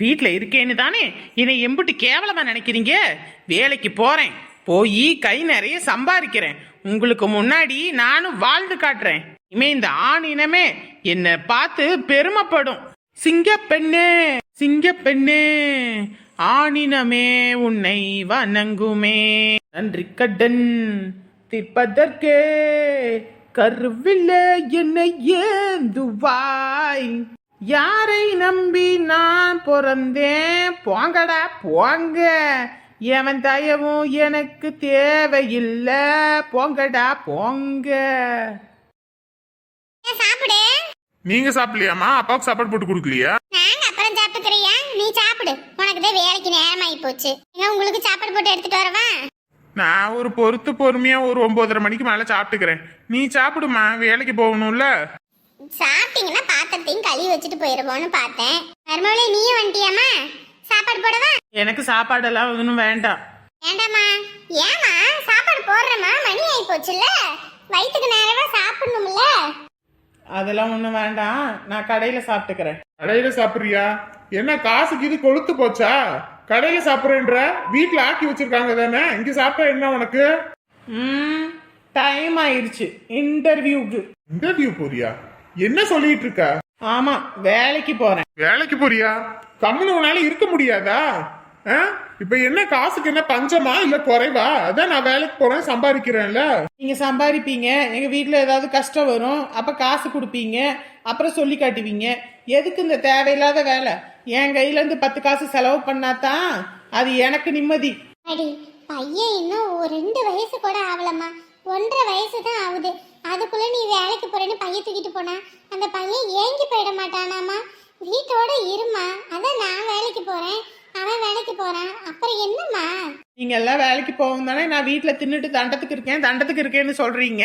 வீட்டில் இருக்கேன்னு தானே? என்னை எம்புட்டு கேவலமாக நினைக்கிறீங்க? வேலைக்கு போகிறேன் போய் கை நிறைய சம்பாதிக்கிறேன் உங்களுக்கு முன்னாடி நானும் வாழ்ந்து காட்டுறேன். இனிமே இந்த ஆண் இனமே என்னை பார்த்து பெருமைப்படும். சிங்க பெண்ணே சிங்க பெண்ணே ஆணினமே உன்னை வணங்குமே. நன்றி கடன் திப்பதற்கே கருவில்லை என்னை ஏந்துவாய். யாரை நம்பி நான் பிறந்தேன்? போங்கடா போங்க. எவன் தயவும் எனக்கு தேவையில்லை. போங்கடா போங்க. சாப்பிடு. நீங்க சாப்பிடலையாமா அப்பாவுக்கு சாப்பாடு போட்டு கொடுக்கலையா? நாங்க அப்புறம் சாப்பிட்டுக்கிறியா? நீ சாப்பிடு. உனக்கு தான் வேலைக்கு நேரம் ஆகி போச்சு உங்களுக்கு சாப்பாடு போட்டு எடுத்துட்டு வரவா? நான் ஒரு பொறுத்து பொறுமையா ஒரு ஒன்பதரை மணிக்கு மேல சாப்பிட்டுக்கிறேன். நீ சாப்பிடுமா? வேலைக்கு போகணும்ல. சாப்பிட்டீங்கன்னா பாத்திரத்தையும் கழுவி வச்சுட்டு போயிருவோன்னு பார்த்தேன். மருமகளே நீயும் வந்துட்டியாமா சாப்பாடு போடவா? எனக்கு சாப்பாடெல்லாம் ஒன்றும் வேண்டாம். வேண்டாம்மா. ஏமா சாப்பாடு போடுறேம்மா. மணி ஆகி போச்சுல்ல. வயிற்றுக்கு நேரமா சாப்பிடணும்ல. அதெல்லாம் ஒன்றும் வேண்டாம். நான் கடையில் சாப்பிட்டுக்கிறேன். கடையில சாப்பிடுறியா? என்ன காசுக்கு இது கொழுத்து போச்சா? கடையில சாப்பிடுறேன்ற? வீட்டுல ஆக்கி வச்சிருக்காங்க தானே? இங்க சாப்பிட்டா என்ன உனக்கு? ம் டைம் ஆயிருச்சு. இன்டர்வியூக்கு இன்டர்வியூ போறியா? என்ன சொல்லிட்டு இருக்க? ஆமா வேலைக்கு போறேன். வேலைக்கு போறியா? கம்முனு உன்னால இருக்க முடியாதா? ஆ? இப்ப என்ன காசுக்கு என்ன பஞ்சமா இல்ல குறைவா? அதான் நான் வேலைக்கு போறேன் சம்பாதிக்கிறேன்ல. நீங்க சம்பாதிப்பீங்க எங்க வீட்ல ஏதாவது கஷ்டம் வரும் அப்ப காசு கொடுப்பீங்க அப்புறம் சொல்லி காட்டுவீங்க. எதுக்கு இந்த தேவையில்லாத வேலை? என் கையில இருந்து பத்து காசு செலவு பண்ணாதான் அது எனக்கு நிம்மதி. அடி பையன் இன்னும் ஒரு ரெண்டு வயசு கூட ஆகலம்மா. ஒன்றரை வயசு தான் ஆகுது. அதுக்குள்ள நீ வேலைக்கு போறேன்னு பையன் தூக்கிட்டு போனா? அந்த பையன் ஏங்கி போயிட மாட்டானாமா? வீட்டோட இருமா அதான் நான் வேலைக்கு போறேன். அவன் வேலைக்கு போறான். அப்புறம் என்னம்மா? நீங்க எல்லாம் வேலைக்கு போகும் தானே? நான் வீட்டுல தின்னுட்டு தண்டத்துக்கு இருக்கேன் தண்டத்துக்கு இருக்கேன்னு சொல்றீங்க.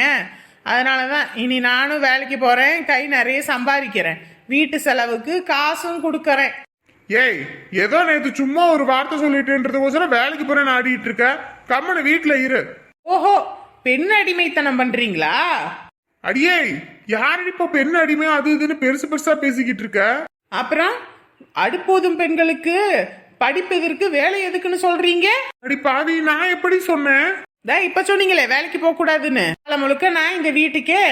அதனாலதான் இனி நானும் வேலைக்கு போறேன் கை நிறைய சம்பாதிக்கிறேன். வீட்டு செலவுக்கு காசும் கொடுக்கறேன். ஏய் ஏதோ நேத்து சும்மா ஒரு வார்த்தை சொல்லிட்டுன்றதுக்கோசரம் வேலைக்கு போறேன்னு ஆடிட்டு இருக்க. கம்முனு வீட்டுல இரு. ஓஹோ பெண் அடிமைத்தனம் பண்றீங்களா? அடியே யார் இப்ப பெண் அடிமை? அது இதுன்னு பெருசு பெருசா பேசிக்கிட்டு இருக்க. அப்புறம் அடுப்போதும் பெண்களுக்கு படிப்பு எதற்கு வேலை எதுக்குன்னு சொல்றீங்க? அடி பாவி நான் எப்படி சொன்னேன்? டா இப்ப சொன்னீங்களே வேலைக்கு போக கூடாதுன்னு. காலம் முழுக்க நான் இந்த வீட்டுக்கே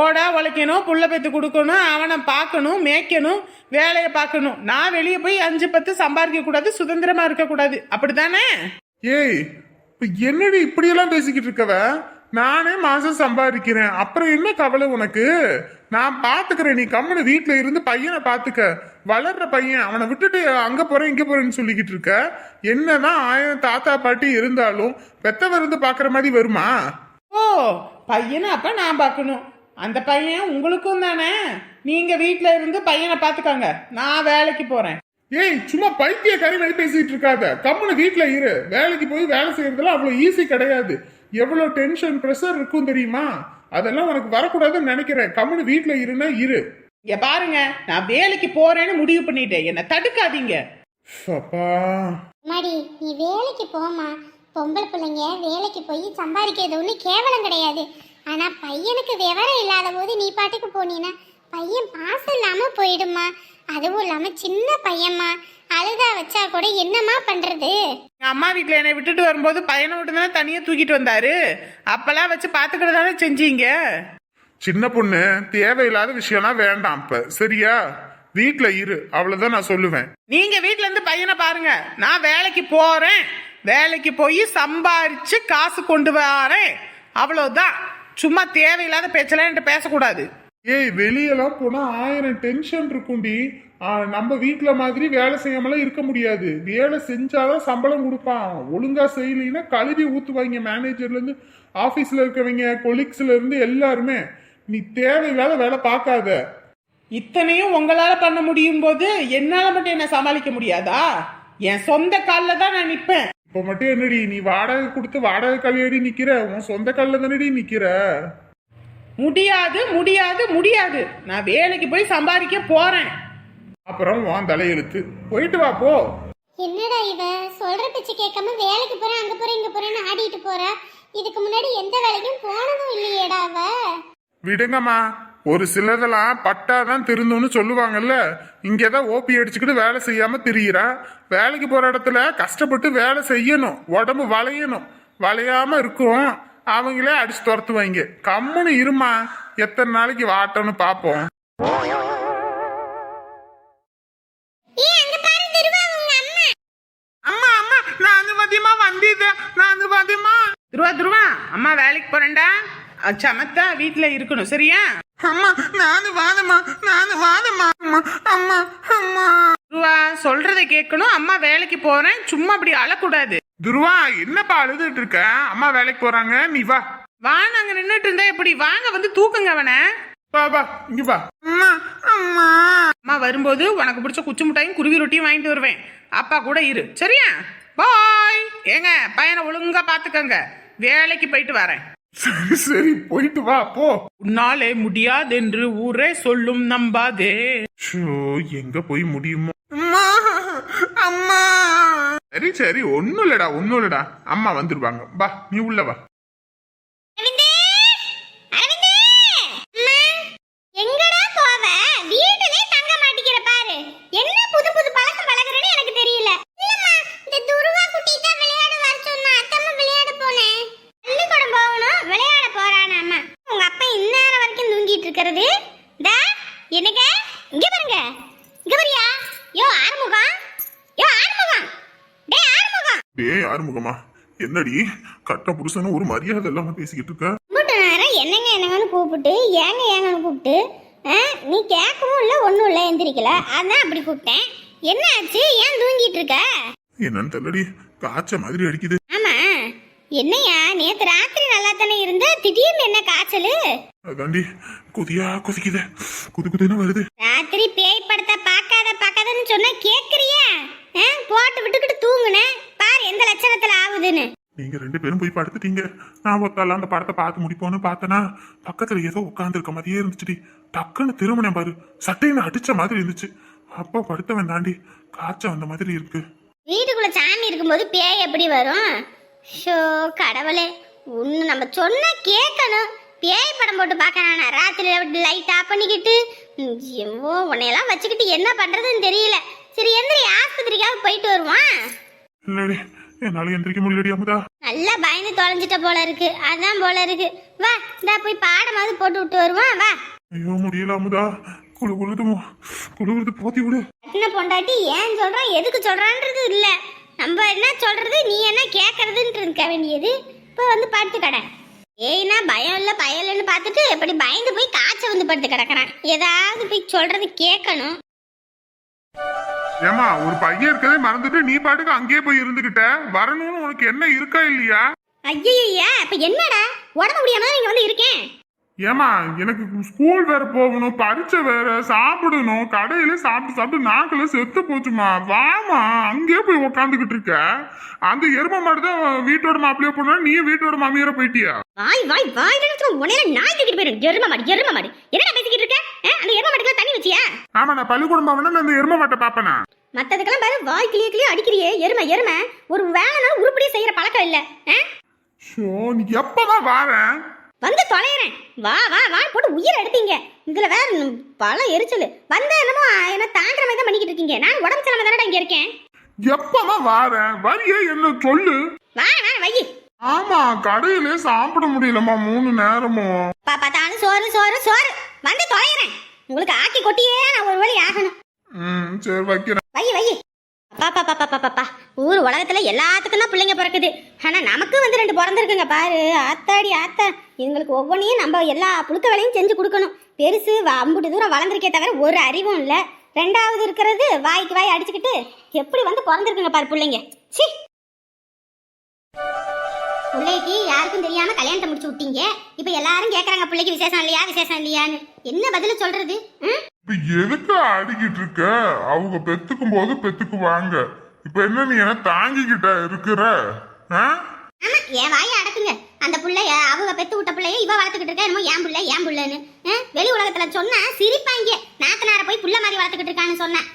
ஓடா உழைக்கணும் புள்ள பெத்து கொடுக்கணும் அவனை பார்க்கணும் மேய்க்கணும் வேலையை பார்க்கணும். நான் வெளியே போய் அஞ்சு பத்து சம்பாதிக்க கூடாது சுதந்திரமா இருக்க கூடாது. அப்படிதானே ஏய் இப்ப என்னடி இப்படியெல்லாம் பேசிக்கிட்டு இருக்கவ? நானே மாசம் சம்பாதிக்கிறேன். அப்புறம் என்ன கவலை உனக்கு? நான் பாத்துக்கிறேன். நீ கம்முனு வீட்டுல இருந்து பையனை பாத்துக்க. வளர்ற பையன் அவனை விட்டுட்டு அங்க போறேன் இங்க போறேன்னு சொல்லிக்கிட்டு இருக்க. என்னதான் ஆயிரம் தாத்தா பாட்டி இருந்தாலும் பெத்தவ இருந்து பாக்குற மாதிரி வருமா? ஓ பையனை அப்ப நான் பார்க்கணும் அந்த பையன் உங்களுக்கும் தானே? நீங்க வீட்ல இருந்து பையனை பார்த்துக்கோங்க நான் வேலைக்கு போறேன். ஏய் சும்மா பைத்திய கறி பேசிட்டு இருக்காத. கம்முனு வீட்டுல இரு. வேலைக்கு போய் வேலை செய்யறதுல அவ்வளவு ஈஸி கிடையாது. எவ்வளவு டென்ஷன் ப்ரெஷர் இருக்கும் தெரியுமா? அதெல்லாம் உனக்கு வரக்கூடாதுன்னு நினைக்கிறேன். கம்முனு வீட்டுல இருன்னா இரு. இங்க பாருங்க நான் வேலைக்கு போறேன்னு முடிவு பண்ணிட்டேன். என்ன தடுக்காதீங்க. அப்பா மாடி நீ வேலைக்கு போமா பொம்பளை பிள்ளைங்க வேலைக்கு போய் சம்பாதிக்கிறது ஒன்றும் கேவலம் கிடையாது. ஆனா பையனுக்கு விவரம் இல்லாத போது நீ பாட்டுக்கு போனீன்னா பையன் பாசம் இல்லாம போயிடுமா அதுவும் இல்லாம சின்ன பையன்மா. அழுதா வச்சா கூட என்னம்மா பண்றது? எங்க அம்மா வீட்ல என்னை விட்டுட்டு வரும்போது பையனை விட்டு தானே தனியா தூக்கிட்டு வந்தாரு. அப்பெல்லாம் வச்சு பாத்துக்கிட்டு தானே செஞ்சீங்க? சின்ன பொண்ணு தேவையில்லாத விஷயம்லாம் வேண்டாம் இப்ப. சரியா? வீட்டுல இரு. அவ்வளவுதான் நான் சொல்லுவேன். நீங்க வீட்ல இருந்து பையனை பாருங்க. நான் வேலைக்கு போறேன். வேலைக்கு போய் சம்பாரிச்சு காசு கொண்டு வரேன். அவ்வளவுதான். சும்மா தேவையில்லாத பேச்செல்லாம் என்கிட்ட பேசக்கூடாது. ஏய் வெளியெல்லாம் போனா ஆயிரம் டென்ஷன் இருக்கும்டி. நம்ம வீட்ல மாதிரி வேலை செய்யாமலாம் இருக்க முடியாது. வேலை செஞ்சாதான் சம்பளம் கொடுப்பான். ஒழுங்கா செய்யலைன்னா கழுவி ஊத்துவாங்க மேனேஜர்ல இருந்து ஆபீஸ்ல இருக்கவங்க கொலீக்ஸ்ல இருந்து எல்லாருமே. நீ தேவையில்லாத வேலை பார்க்காத. இத்தனையும் உங்களால பண்ண முடியும் போது என்னால மட்டும் என்ன சமாளிக்க முடியாதா? என் சொந்த கால்ல தான் நான் நிப்பேன். இப்ப மட்டும் என்னடி நீ வாடகை கொடுத்து வாடகை கல்யாடி நிக்கிற? உன் சொந்த கல்ல தானடி நிக்கிற? முடியாது முடியாது முடியாது. நான் வேலைக்கு போய் சம்பாதிக்க போறேன். அப்புறம் உன் தலையெழுத்து. போயிட்டு வா போ. என்னடா இவ? சொல்ற பேச்சு கேட்காம வேலைக்கு போறேன் அங்க போறேன் இங்க போறேன்னு ஆடிட்டு போறா. இதுக்கு முன்னாடி எந்த வேலைக்கும் போனதும் இல்லையேடா அவ. விடுங்கம்மா. ஒரு சிலதெல்லாம் பட்டாதான் திருந்தும்னு சொல்லுவாங்கல்ல. இங்கதான் ஓபி அடிச்சுக்கிட்டு வேலை செய்யாம திரியிறா. வேலைக்கு போற இடத்துல கஷ்டப்பட்டு வேலை செய்யணும். உடம்பு வளையணும். வளையாம இருக்கும். அவங்களே அடிச்சு துரத்துவாங்க. கம்முன்னு இருமா எத்தனை நாளைக்கு வாட்டம்னு பார்ப்போம் துருவா துருவா அம்மா வேலைக்கு போறேன்டா. சமத்தா வீட்டுல இருக்கணும் சரியா? அம்மா நான் வாதம்மா நான் வாதம்மா அம்மா அம்மா அம்மா. துருவா சொல்றதை கேட்கணும் அம்மா வேலைக்கு போறேன் சும்மா அப்படி அழக்கூடாது. துருவா என்னப்பா அழுதுட்டு இருக்க? அம்மா வேலைக்கு போறாங்க நீ வா. வா நாங்க நின்னுட்டு இருந்தா எப்படி? வாங்க வந்து தூக்குங்க அவனை. வா வா இங்க வா. அம்மா அம்மா. அம்மா வரும்போது உனக்கு பிடிச்ச குச்சி மிட்டாயும் குருவி ரொட்டியும் வாங்கிட்டு வருவேன். அப்பா கூட இரு சரியா? பாய். ஏங்க பையனை ஒழுங்கா பாத்துக்கங்க. வேலைக்கு போயிட்டு வரேன். சரி சரி போயிட்டு வா போ. உன்னாலே முடியாதென்று ஊரே சொல்லும் நம்பாதே. ஷோ எங்க போய் முடியுமோ? அம்மா அம்மா. சரி சரி ஒண்ணும் இல்லடா ஒண்ணும் இல்லடா. அம்மா வந்துருவாங்க. வா நீ உள்ள வா அரவிந்தே அரவிந்தே அம்மா எங்கடா போவ வீட்டிலே தங்க மாட்டிக்கிற பாரு என்ன புது புது பழக்கம் பழகுறேன்னு எனக்கு தெரியல இல்லம்மா இந்த துருவா குட்டி தான் விளையாட வர சொன்னா அத்தம்மா விளையாட போனேன் பள்ளிக்கூடம் போகணும் விளையாட போறானா அம்மா உங்க அப்பா இந்நேரம் வரைக்கும் தூங்கிட்டு இருக்கிறது? டா என்னங்க? இங்க பாருங்க. இங்க பாரியா யோ ஆறுமுகம். யோ ஆறுமுகம். டேய் ஆறுமுகம். டேய் ஆறுமுகமா? என்னடி? கட்ட புருஷனும் ஒரு மரியாதை இல்லாம பேசிக்கிட்டு இருக்க? கூப்பிட்டு நேரம் என்னங்க என்னங்கன்னு கூப்பிட்டு ஏங்க ஏங்கன்னு கூப்பிட்டு நீ கேட்கவும் இல்லை ஒன்றும் இல்லை எந்திரிக்கல. அதான் அப்படி கூப்பிட்டேன். என்ன ஆச்சு? ஏன் தூங்கிட்டு இருக்க? என்னன்னு தெரியலடி. காய்ச்ச மாதிரி அடிக்குது. என்னையா நேத்து ராத்திரி நல்லா தானே இருந்த? திடீர்னு என்ன காய்ச்சல்? அதாண்டி குதியா குதிக்குது. குது குதுன்னு வருது. ராத்திரி பேய் படத்தை பார்க்காத பார்க்காதன்னு சொன்னா கேக்குறியா? போட்டு விட்டுக்கிட்டு தூங்குனேன் பாரு எந்த லட்சணத்துல ஆகுதுன்னு நீங்க ரெண்டு பேரும் போய் படுத்துட்டீங்க. நான் ஒத்தால அந்த படத்தை பார்த்து முடிப்போன்னு பார்த்தனா பக்கத்துல ஏதோ உட்கார்ந்து இருக்க மாதிரியே இருந்துச்சுடி. டக்குன்னு திருமணம் பாரு. சட்டையில அடிச்ச மாதிரி இருந்துச்சு. அப்போ படுத்தவன் தாண்டி காய்ச்ச வந்த மாதிரி இருக்கு. வீட்டுக்குள்ள சாமி இருக்கும்போது பேய் எப்படி வரும்? ஷோ கடவுளே. ஒன்று நம்ம சொன்னா கேட்கணும். பேய் படம் போட்டு பார்க்கறானா ராத்திரி லைட் ஆஃப் பண்ணிக்கிட்டு ஐயோ உன்னையெல்லாம் வச்சுக்கிட்டு என்ன பண்றதுன்னு தெரியல. சரி எந்திரி ஆஸ்பத்திரிக்காவது போயிட்டு வருவான். இல்லடி என்னால எந்திரிக்க முடியலடி அமுதா. நல்லா பயந்து தொலைஞ்சிட்ட போல இருக்கு. அதான் போல இருக்கு. வா இந்தா போய் பாடமாவது போட்டு விட்டு வருவான். வா. ஐயோ முடியல அமுதா. குழு குழுதுமோ குழு குழுது போத்தி விடு. என்ன பொண்டாட்டி ஏன் சொல்றான் எதுக்கு சொல்றான்றது இல்ல. நம்ம என்ன சொல்றது நீ என்ன கேட்கறதுன்ட்டு இருக்க வேண்டியது. இப்போ வந்து படுத்து கடை. ஏய்னா பயம் இல்ல பயம் இல்லைன்னு பார்த்துட்டு இப்படி பயந்து போய் காய்ச்ச வந்து படுத்து கிடக்குறான். ஏதாவது போய் சொல்றது கேட்கணும் ஏமா ஒரு பையன் இருக்கதே மறந்துட்டு நீ பாட்டுக்கு அங்கேயே போய் இருந்துகிட்ட. வரணும்னு உனக்கு என்ன இருக்கா இல்லையா? ஐயய்யா இப்ப என்னடா? உடம்பு முடியாம இங்க வந்து இருக்கேன். ஏமா எனக்கு ஸ்கூல் வேற போகணும் பரீட்சை வேற சாப்பிடணும் கடையில சாப்பிட்டு சாப்பிட்டு நாக்குல செத்து போச்சுமா வாமா அங்கேயே போய் உக்காந்துக்கிட்டு இருக்க. அந்த எரும மாடு தான் வீட்டோட மாப்பிள்ளைய போனா நீ வீட்டோட மாமியார போயிட்டியா? வாய் வாய் வாய் உடனே நாய் தூக்கிட்டு போயிடும் எரும மாடு எரும மாடு. என்ன பேசிக்கிட்டு இருக்க? அந்த எரும மாட்டுக்கு தண்ணி வச்சியா? ஆமா நான் பள்ளிக்கூடம் போவேன்னா அந்த எரும மாட்டை பாப்பனா மத்ததுக்கெல்லாம் பாரு வாய் கிளிய கிளிய அடிக்கிறியே. எருமை எருமை. ஒரு வேலைனாலும் உருப்படியா செய்யற பழக்கம் இல்ல? ஷோ நீ எப்பதான் வாரேன்? வந்து தொலைறேன். வா வா வா போட்டு உயிரை எடுத்தீங்க. இதுல வேற பல எரிச்சல். வந்த என்னமோ என்ன தாண்டுற மாதிரி தான் பண்ணிக்கிட்டு இருக்கீங்க. நான் உடம்பு சிலம தானடா இங்க இருக்கேன்? எப்பதான் வாரேன்? வரியே என்ன சொல்லு? வா வா வை. ஆமா கடையிலே சாப்பிட முடியலம்மா மூணு நேரமும் பா பார்த்தாலும் சோறு சோறு சோறு. வந்து தொலைறேன். உங்களுக்கு ஆக்கி கொட்டியே நான் ஒரு வழி ஆகணும். ம் சரி வைக்கிறேன். வை வை. பாப்பா பாப்பா பாப்பா பா ஊர் உலகத்துல எல்லாத்துக்கும் தான் பிள்ளைங்க பிறக்குது. ஆனா நமக்கு வந்து ரெண்டு பிறந்திருக்குங்க. பாரு ஆத்தாடி ஆத்தா. எங்களுக்கு ஒவ்வொன்றையும் நம்ம எல்லா புழுக்க வேலையும் செஞ்சு கொடுக்கணும். பெருசு அம்புட்டு தூரம் வளர்ந்துருக்கே தவிர ஒரு அறிவும் இல்லை. ரெண்டாவது இருக்கிறது வாய்க்கு வாய் அடிச்சுக்கிட்டு எப்படி வந்து பிறந்திருக்குங்க பாரு பிள்ளைங்க. சி பிள்ளைக்கு யாருக்கும் தெரியாம கல்யாணத்தை முடிச்சு விட்டீங்க. இப்ப எல்லாரும் கேக்குறாங்க பிள்ளைக்கு விசேஷம் இல்லையா விசேஷம் இல்லையான்னு. என்ன பதில் சொல்றது? எதுக்கு அடிக்கிட்டு இருக்க? அவங்க பெத்துக்கும் போது பெத்துக்குவாங்க. இப்ப என்ன நீ என்ன தாங்கிக்கிட்ட இருக்கிற? என் வாயை அடக்குங்க. அந்த புள்ளைய அவங்க பெத்து விட்ட புள்ளைய இவ வளர்த்துக்கிட்டு இருக்கா என்னமோ என் புள்ள என் புள்ளன்னு? வெளி உலகத்துல சொன்னா சிரிப்பாங்க. நாத்தனார போய் புள்ள மாதிரி வளர்த்துக்கிட்டு இருக்கான்னு சொன்னேன்?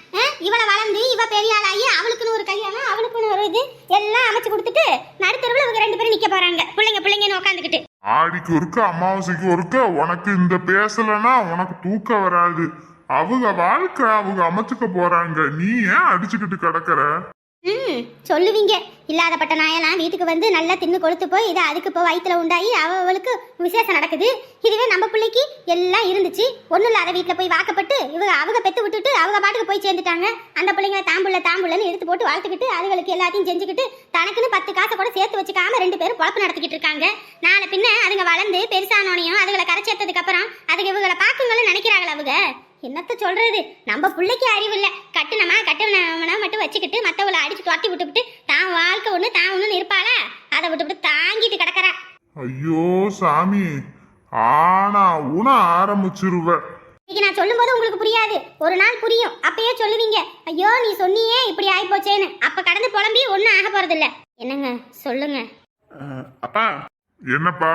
இவளை வளர்ந்து இவ பெரிய ஆளாகி அவளுக்குன்னு ஒரு கல்யாணம் அவளுக்குன்னு ஒரு இது எல்லாம் அமைச்சு கொடுத்துட்டு நடுத்தருவுல இவங்க ரெண்டு பேரும் நிக்க போறாங்க. பிள்ளைங்க பிள்ளைங்கன்னு உட்காந்துக்கிட்டு ஆடிக்கு ஒருக்க அமாவாசைக்கு ஒருக்க உனக்கு இந்த பேசலன்னா உனக்கு தூக்கம் வராது. அவங்க வாழ்க்கை அவங்க அமைச்சுக்க போறாங்க. நீ ஏன் அடிச்சுக்கிட்டு கிடக்குற? ம் சொல்லுவீங்க. இல்லாதப்பட்ட நாயெல்லாம் வீட்டுக்கு வந்து நல்லா தின்னு கொளுத்து போய் இதை அதுக்கு இப்போ வயிற்றுல உண்டாகி அவ அவளுக்கு விசேஷம் நடக்குது. இதுவே நம்ம பிள்ளைக்கு எல்லாம் இருந்துச்சு. ஒன்றும் இல்லாத வீட்டில் போய் வாக்கப்பட்டு இவங்க அவங்க பெற்று விட்டுட்டு அவங்க பாட்டுக்கு போய் சேர்ந்துட்டாங்க. அந்த பிள்ளைங்க தாம்புள்ள தாம்புள்ளன்னு எடுத்து போட்டு வளர்த்துக்கிட்டு அதுகளுக்கு எல்லாத்தையும் செஞ்சுக்கிட்டு தனக்குன்னு பத்து காசை கூட சேர்த்து வச்சுக்காம ரெண்டு பேரும் குழப்பம் நடத்திக்கிட்டு இருக்காங்க. நாளை பின்ன அதுங்க வளர்ந்து பெருசானோனையும் அதுகளை கரை சேர்த்ததுக்கு அப்புறம் அதுக்கு இவங்களை பார்க்குங்களும் நினைக்கிறாங்களா அவங்க. என்னத்த சொல்றது? நம்ம பிள்ளைக்கு அறிவு இல்ல கட்டுனமா கட்டுனவனா மட்டும் வச்சுக்கிட்டு மத்தவளை அடிச்சு துரத்தி விட்டுவிட்டு தான் வாழ்க்கை ஒண்ணு தான் ஒண்ணுன்னு இருப்பாளா? அதை விட்டுவிட்டு தாங்கிட்டு கிடக்கறா. ஐயோ சாமி. ஆனா உன ஆரம்பிச்சிருவ. இன்னைக்கு நான் சொல்லும்போது உங்களுக்கு புரியாது. ஒரு நாள் புரியும். அப்பயே சொல்லுவீங்க. ஐயோ நீ சொன்னியே இப்படி ஆகி போச்சேன்னு அப்ப கடந்து புலம்பி ஒண்ணும் ஆக போறது இல்ல என்னங்க? சொல்லுங்க. அப்பா. என்னப்பா?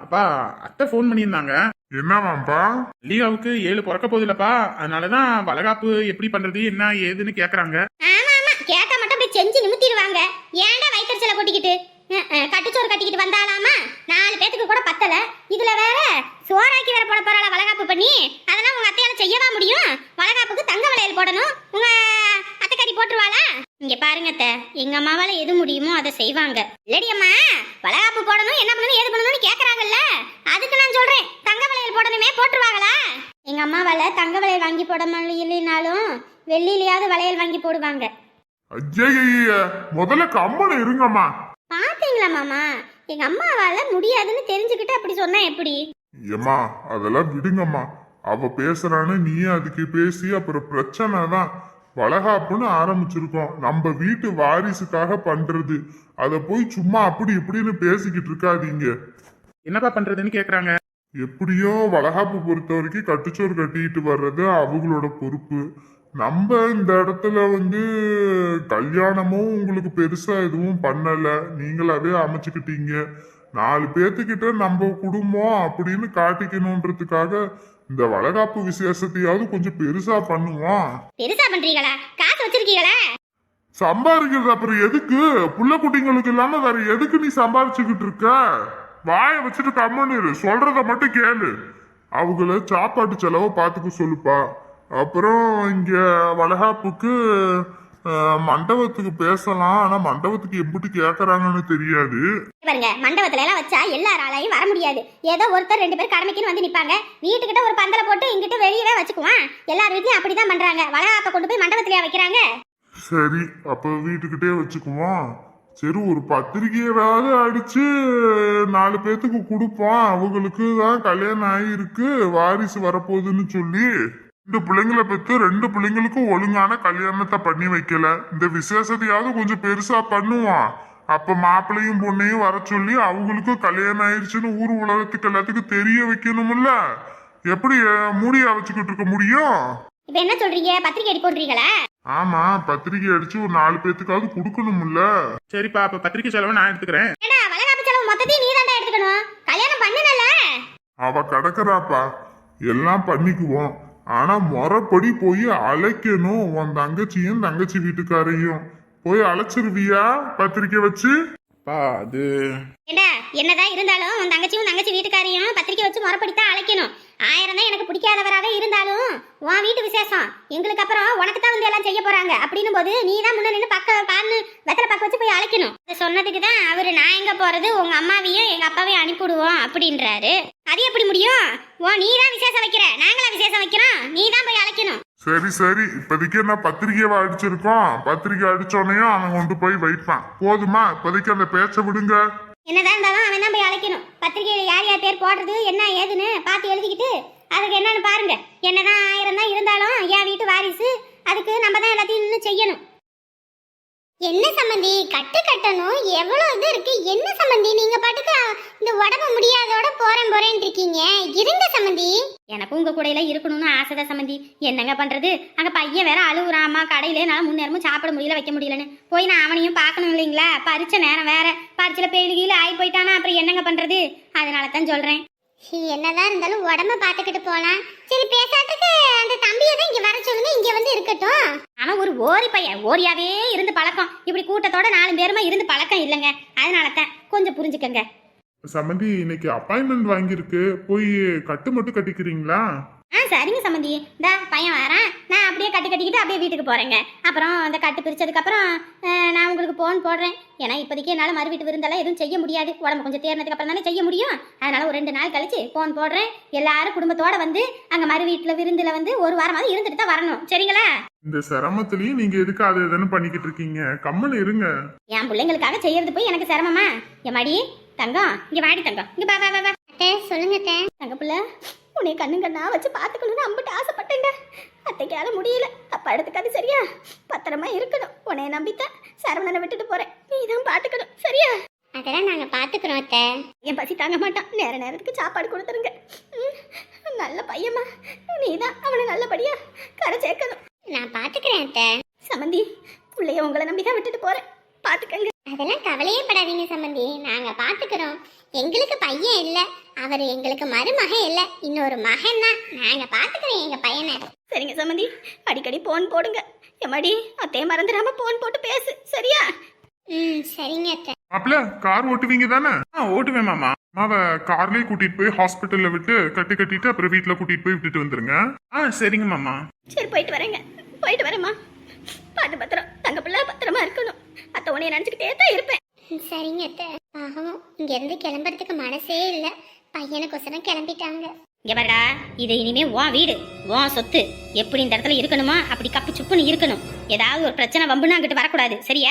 அப்பா அத்தை ஃபோன் பண்ணியிருந்தாங்க. என்னவாப்பா லீகாவுக்கு ஏழு பிறக்க போகுதுல்லப்பா. அதனாலதான் வளகாப்பு எப்படி பண்றது என்ன ஏதுன்னு கேக்குறாங்க. ஆமா ஆமா. கேட்டா மட்டும் அப்படி செஞ்சு நிமித்திடுவாங்க. ஏன்டா அஹ், அஹ், கட்டிச்சோறு கட்டிக்கிட்டு வந்தாலாமா? நாலு பேத்துக்கு கூட பத்தல. இதுல வேற சோறாக்கி வேற போட போறாள வளகாப்பு பண்ணி? அதெல்லாம் உங்க அத்தையால செய்யவா முடியும்? வளகாப்புக்கு தங்க வளையல் போடணும். உங்க அத்தைக்கறி போட்டுருவாளா? இங்க பாருங்க அத்தை. எங்க அம்மாவால எது முடியுமோ அதை செய்வாங்க. இல்லடி அம்மா வளகாப்பு போடணும் என்ன பண்ணணும் ஏது பண்ணணும்னு கேக்குறாங்கல்ல? அதுக்கு நான் சொல்றேன். தங்க வளையல் போடணுமே போட்டுருவாங்களா? எங்க அம்மாவால தங்க வளையல் வாங்கி போட முடியலனாலும் வெள்ளியிலயாவது வளையல் வாங்கி போடுவாங்க. முதல்ல கம்மனு இருங்கம்மா. பாத்தீங்களா மாமா? எங்க அம்மாவால முடியாதுன்னு தெரிஞ்சுக்கிட்டு அப்படி சொன்னா எப்படி? ஏம்மா அதெல்லாம் விடுங்கம்மா. அவ பேசுறான்னு நீ அதுக்கு பேசி அப்புறம் பிரச்சனை தான். வளகாப்புன்னு ஆரம்பிச்சிருக்கோம். நம்ம வீட்டு வாரிசுக்காக பண்றது. அத போய் சும்மா அப்படி இப்படின்னு பேசிக்கிட்டு இருக்காதீங்க. என்னப்பா பண்றதுன்னு கேக்குறாங்க? எப்படியோ வளகாப்பு பொறுத்த வரைக்கும் கட்டுச்சோறு கட்டிட்டு வர்றது அவங்களோட பொறுப்பு. நம்ம இந்த இடத்துல வந்து கல்யாணமும் உங்களுக்கு பெருசா எதுவும் பண்ணல. நீங்களாவே அமைச்சுக்கிட்டீங்க. நாலு பேர்த்துக்கிட்ட நம்ம குடும்பம் அப்படின்னு காட்டிக்கணுன்றதுக்காக இந்த வளகாப்பு விசேஷத்தையாவது கொஞ்சம் பெருசா பண்ணுவோம். பெருசா பண்றீங்களா? காசு வச்சிருக்கீங்களா? சம்பாதிக்கிறது அப்புறம் எதுக்கு? புள்ள குட்டிங்களுக்கு இல்லாம வேற எதுக்கு நீ சம்பாரிச்சுக்கிட்டு இருக்க? வாயை வச்சுட்டு கம்மனு சொல்றத மட்டும் கேளு. அவங்கள சாப்பாட்டு செலவை பார்த்துக்க சொல்லுப்பா. அப்புறம் இங்க வளகாப்புக்கு மண்டபத்துக்கு பேசலாம். ஆனா மண்டபத்துக்கு எப்படி கேக்குறாங்கன்னு தெரியாது. பாருங்க மண்டபத்துல எல்லாம் வச்சா எல்லாராலையும் வர முடியாது. ஏதோ ஒருத்தர் ரெண்டு பேர் கடமைக்குன்னு வந்து நிப்பாங்க. வீட்டுக்கிட்ட ஒரு பந்தல போட்டு இங்கிட்ட வெளியவே வச்சுக்குவான். எல்லார் வீட்லயும் அப்படிதான் பண்றாங்க. வளகாப்ப கொண்டு போய் மண்டபத்திலயா வைக்கிறாங்க. சரி அப்ப வீட்டுக்கிட்டே வச்சுக்குவோம். சரி ஒரு பத்திரிக்கையாவது அடிச்சு நாலு பேத்துக்கு கொடுப்போம். அவங்களுக்கு தான் கல்யாணம் ஆகிருக்கு வாரிசு வரப்போகுதுன்னு சொல்லி. ரெண்டு பிள்ளைங்களை பெற்று ரெண்டு பிள்ளைங்களுக்கும் ஒழுங்கான கல்யாணத்தை பண்ணி வைக்கல. இந்த விசேஷத்தையாவது கொஞ்சம் பெருசா பண்ணுவோம் அப்ப மாப்பிள்ளையும் பொண்ணையும் வர சொல்லி அவங்களுக்கும் கல்யாணம் ஆயிடுச்சுன்னு ஊர் உலகத்துக்கு எல்லாத்துக்கும் தெரிய வைக்கணும்ல. எப்படி மூடியா வச்சுக்கிட்டு இருக்க முடியும்? இப்ப என்ன சொல்றீங்க? பத்திரிக்கை அடி போடுறீங்களா? ஆமா பத்திரிக்கை அடிச்சு ஒரு நாலு பேத்துக்காவது கொடுக்கணும்ல. சரிப்பா அப்ப பத்திரிக்கை செலவை நான் எடுத்துக்கிறேன். ஏடா வளகாப்பு செலவு மொத்தத்தையும் நீ எடுத்துக்கணும். கல்யாணம் பண்ணுனல? அவ கிடக்குறாப்பா. எல்லாம் பண்ணிக்குவோம். ஆனா முறைப்படி போய் அழைக்கணும் உன் தங்கச்சியும் தங்கச்சி வீட்டுக்காரையும். போய் அழைச்சிருவியா பத்திரிக்கை வச்சு? அப்பா அது என்னதான் இருந்தாலும் உன் தங்கச்சியும் தங்கச்சி வீட்டுக்காரையும் பத்திரிக்கை வச்சு முறைப்படித்தான் அழைக்கணும். ஆயிரம் தான் எனக்கு பிடிக்காதவராக இருந்தாலும் உன் வீட்டு விசேஷம் எங்களுக்கு அப்புறம் உனக்கு தான் வந்து எல்லாம் செய்ய போறாங்க. அப்படின்னும் போது நீ தான் முன்ன நின்று பக்க கான்னு வெத்தலை பக்க வச்சு போய் அழைக்கணும். சொன்னதுக்கு தான் அவரு நான் எங்க போறது உங்க அம்மாவையும் எங்க அப்பாவையும் அனுப்பிவிடுவோம் அப்படின்றாரு. அது எப்படி முடியும்? ஓ நீ தான் விசேஷம் வைக்கிற நாங்களா விசேஷம் வைக்கிறோம்? நீ தான் போய் அழைக்கணும். சரி சரி. இப்போதைக்கு என்ன பத்திரிக்கையை அடிச்சிருக்கோம். பத்திரிக்கை அடிச்சோடனையும் அவன் கொண்டு போய் வைப்பான். போதுமா? இப்போதைக்கு அந்த பேச்சை விடுங்க. என்னதான் இருந்தாலும் அவன் தான் போய் அழைக்கணும். பத்திரிகையில யார் யார் பேர் போடுறது என்ன ஏதுன்னு பார்த்து எழுதிக்கிட்டு அதுக்கு என்னன்னு பாருங்க. என்னதான் ஆயிரம் தான் இருந்தாலும் என் வீட்டு வாரிசு அதுக்கு நம்ம தான் எல்லாத்தையும் இன்னும் செய்யணும். என்ன சம்பந்தி கட்டு கட்டணும். எவ்வளவு இது இருக்கு? என்ன சம்பந்தி நீங்க பாட்டுக்கு இந்த உடம்பு முடியாதோட போறேன் போறேன் இருக்கீங்க. இருங்க சம்பந்தி எனக்கும் உங்க கூடையில இருக்கணும்னு ஆசைதான் சம்பந்தி என்னங்க பண்றது? அங்க பையன் வேற அழுகுறான் அம்மா கடையில என்னால முன்னேறமும் சாப்பிட முடியல வைக்க முடியலன்னு. போய் நான் அவனையும் பார்க்கணும் இல்லைங்களா? பரிச்ச நேரம் வேற. பரிச்சல பெயில் கீழே ஆகி போயிட்டானா? அப்புறம் என்னங்க பண்றது? அதனால தான் சொல்றேன். என்னதான் இருந்தாலும் உடம்ப பாத்துக்கிட்டு போலாம். சரி பேசாட்டுக்கு அந்த தம்பியை தான் இங்க வர சொல்லுங்க. இங்க வந்து இருக்கட்டும். அவன் ஒரு ஓரி பையன். ஓரியாவே இருந்து பழக்கம். இப்படி கூட்டத்தோட நாலு பேருமா இருந்து பழக்கம் இல்லைங்க. அதனால தான் கொஞ்சம் புரிஞ்சுக்கங்க. சம்மந்தி இன்னைக்கு அப்பாயின்மெண்ட் வாங்கியிருக்கு. போய் கட்டு மட்டும் கட்டிக்கிறீங்களா? ஆ சரிங்க சம்மந்தி இந்த பையன் வரேன். நான் அப்படியே கட்டி கட்டிக்கிட்டு அப்படியே வீட்டுக்கு போகிறேங்க அப்புறம் அந்த கட்டு பிரிச்சதுக்கப்புறம் நான் உங்களுக்கு ஃபோன் போடுறேன். ஏன்னா இப்போதைக்கு என்னால் மறு வீட்டு விருந்தெல்லாம் எதுவும் செய்ய முடியாது. உடம்பு கொஞ்சம் தேர்னதுக்கு அப்புறம் தானே செய்ய முடியும். அதனால ஒரு ரெண்டு நாள் கழிச்சு ஃபோன் போடுறேன். எல்லாரும் குடும்பத்தோட வந்து அங்கே மறு வீட்டில் விருந்தில் வந்து ஒரு வாரமாவது இருந்துட்டு தான் வரணும். சரிங்களா? இந்த சிரமத்திலயும் நீங்க எதுக்கு அது இதுன்னு பண்ணிக்கிட்டு இருக்கீங்க? கம்மன் இருங்க. என் பிள்ளைங்களுக்காக செய்யறது போய் எனக்கு சிரமமா? என் மாடி தங்கம். இங்க வாடி தங்கம். இங்க பா வா வா வா. அத்தை சொல்லுங்க அத்தை. தங்க பிள்ளை. உன்னை கண்ணு கண்ணா வச்சு பார்த்துக்கணும்னு அம்பிட்டு ஆசைப்பட்டேங்க அத்தைக்கால முடியல. அப்பா எடுத்துக்காது சரியா? பத்திரமா இருக்கணும். உன்னைய நம்பித்தான் சரவணனை விட்டுட்டு போறேன். நீ தான் பார்த்துக்கணும் சரியா? அதெல்லாம் நாங்க பாத்துக்கிறோம் அத்தை. என் பசி தாங்க மாட்டான். நேர நேரத்துக்கு சாப்பாடு கொடுத்துருங்க. நல்ல பையம்மா. நீ தான் அவனை நல்லபடியா கரை சேர்க்கணும். நான் பாத்துக்கிறேன் அத்தை. சமந்தி பிள்ளைய உங்களை நம்பி தான் விட்டுட்டு போறேன். பார்த்துக்கங்க அதெல்லாம் கவலையே படாதீங்க சம்பந்தி நாங்க பாத்துக்கிறோம். எங்களுக்கு பையன் இல்ல. அவர் எங்களுக்கு மருமகன் இல்ல. இன்னொரு மகன் தான் நாங்க பாத்துக்கிறோம் எங்க பையனை. சரிங்க சம்மந்தி அடிக்கடி போன் போடுங்க. எம்மாடி அத்தையை மறந்துடாம போன் போட்டு பேசு. சரியா? ம் சரிங்க அத்தை. மாப்பிள கார் ஓட்டுவீங்க தானே? ஆ ஓட்டுவேன் மாமா. மாவ கார்லயே கூட்டிட்டு போய் ஹாஸ்பிட்டல்ல விட்டு கட்டி கட்டிட்டு அப்புறம் வீட்ல கூட்டிட்டு போய் விட்டுட்டு வந்துருங்க. ஆ சரிங்க மாமா. சரி போயிட்டு வரேங்க. போயிட்டு வரேம்மா. பாட்டு பத்திரம். தங்க பிள்ளை பத்திரமா இருக்கணும். அத்தை உன்னைய நினச்சிக்கிட்டே தான் இருப்பேன். சரிங்க அத்தை. பாவம் இங்க இருந்து கிளம்புறதுக்கு மனசே இல்ல. பையனுக்கொசரம் கிளம்பிட்டாங்க. இங்க பாருடா இது இனிமே உன் வீடு உன் சொத்து. எப்படி இந்த இடத்துல இருக்கணுமோ? அப்படி கப்பு சுப்புன்னு இருக்கணும். ஏதாவது ஒரு பிரச்சனை வம்புன்னு அங்கிட்டு வரக்கூடாது. சரியா?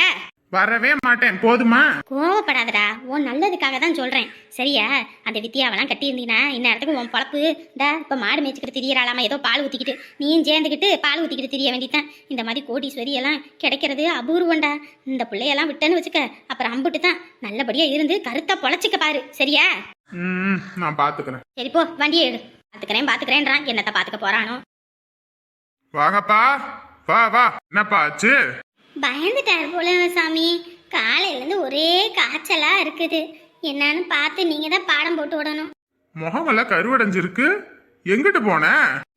வரவே மாட்டேன். போதுமா? கோவப்படாதடா. உன் நல்லதுக்காக தான் சொல்றேன். சரியா? அந்த வித்தியாவெல்லாம் கட்டியிருந்தீங்கன்னா இந்நேரத்துக்கு உன் பொழப்பு. இந்த இப்போ மாடு மேய்ச்சிக்கிட்டு திரியறாளாமா? ஏதோ பால் ஊற்றிக்கிட்டு நீயும் சேர்ந்துக்கிட்டு பால் ஊற்றிக்கிட்டு திரிய வேண்டியதான் இந்த மாதிரி கோடீஸ்வரி எல்லாம் கிடைக்கிறது அபூர்வம்டா. இந்த பிள்ளையெல்லாம் விட்டேன்னு வச்சுக்க அப்புறம் அம்புட்டு தான் நல்லபடியாக இருந்து கருத்தா பொழைச்சிக்க பாரு. சரியா? நான் பாத்துக்கிறேன். சரி போ. வண்டியை எடு. பார்த்துக்கிறேன் பார்த்துக்கிறேன்றான் என்னத்தை பார்த்துக்க போறானோ? வாங்கப்பா. வா வா. என்னப்பா ஆச்சு? பயந்துட்டார் போல சாமி. காலையிலேருந்து ஒரே காய்ச்சலா இருக்குது. என்னன்னு பார்த்து நீங்க தான் பாடம் போட்டு விடணும். முகமெல்லாம் கருவடைஞ்சிருக்கு. எங்கிட்டு போன?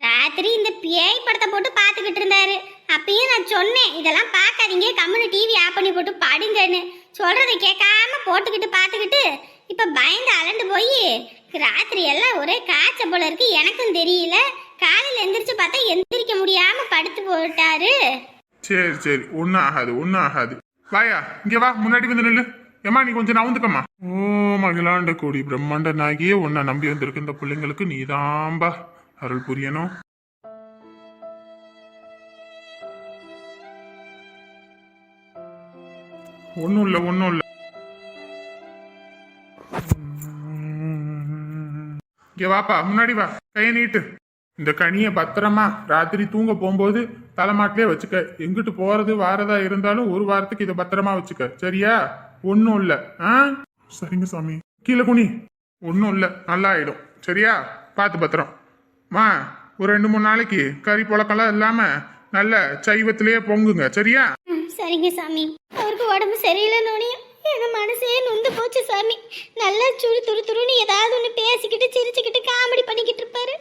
ராத்திரி இந்த பேய் படத்தை போட்டு பார்த்துக்கிட்டு இருந்தாரு. அப்பயும் நான் சொன்னேன் இதெல்லாம் பார்க்காதீங்க. கம்முனு டிவி ஆஃப் பண்ணி போட்டு படுங்கன்னு. சொல்றதை கேட்காம போட்டுக்கிட்டு பார்த்துக்கிட்டு இப்ப பயந்து அலண்டு போய் ராத்திரி எல்லாம் ஒரே காய்ச்ச போல இருக்கு. எனக்கும் தெரியல. காலையில எந்திரிச்சு பார்த்தா எந்திரிக்க முடியாம படுத்து போட்டாரு சரி சரி. ஒன்னும் ஆகாது ஒன்னும் ஆகாது வாயா இங்க வா. முன்னாடி வந்து நில்லு. ஏமா நீ கொஞ்சம் நவுந்துக்கம்மா ஓ மகிழாண்ட கோடி பிரம்மாண்ட நாகியே உன்னை நம்பி வந்திருக்கு இந்த பிள்ளைங்களுக்கு நீதாம்பா அருள் புரியணும். ஒன்றும் இல்லை ஒன்றும் இல்லை. இங்கே வாப்பா முன்னாடி வா. கையை நீட்டு. இந்த கனியை பத்திரமா ராத்திரி தூங்க போகும்போது தலைமாட்டிலே வச்சுக்க. எங்கிட்டு போறது வாரதா இருந்தாலும் ஒரு வாரத்துக்கு இதை பத்திரமா வச்சுக்க. சரியா? ஒன்றும் இல்லை. ஆ? சரிங்க சாமி. கீழே குனி. ஒன்றும் இல்லை. நல்லா ஆயிடும் சரியா? பார்த்து பத்திரம். மா ஒரு ரெண்டு மூணு நாளைக்கு கறி புழக்கெல்லாம் இல்லாம நல்ல சைவத்திலேயே பொங்குங்க. சரியா? சரிங்க சாமி. அவருக்கு உடம்பு சரியில்லைன்னு என் மனசே நொந்து போச்சு சாமி. நல்லா சுரு துரு துருன்னு ஏதாவது ஒன்று பேசிக்கிட்டு சிரிச்சுக்கிட்டு காமெடி பண்ணிக்கிட்டு இருப்பாரு.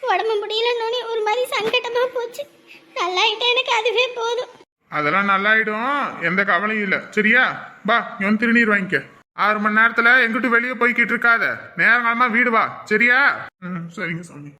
உடம்பு முடியலன்னு ஒரு மாதிரி சங்கடமா போச்சு. நல்லாயிட்டா எனக்கு அதுவே போதும். அதெல்லாம் நல்லாயிடும். எந்த கவலையும் இல்லை. சரியா? பா இவன் திருநீர் வாங்கிக்க. ஆறு மணி நேரத்தில் எங்கிட்டு வெளியே போய்கிட்டு இருக்காத. நேரங்காலமாக வீடு வா. சரியா? ம் சரிங்க சாமி.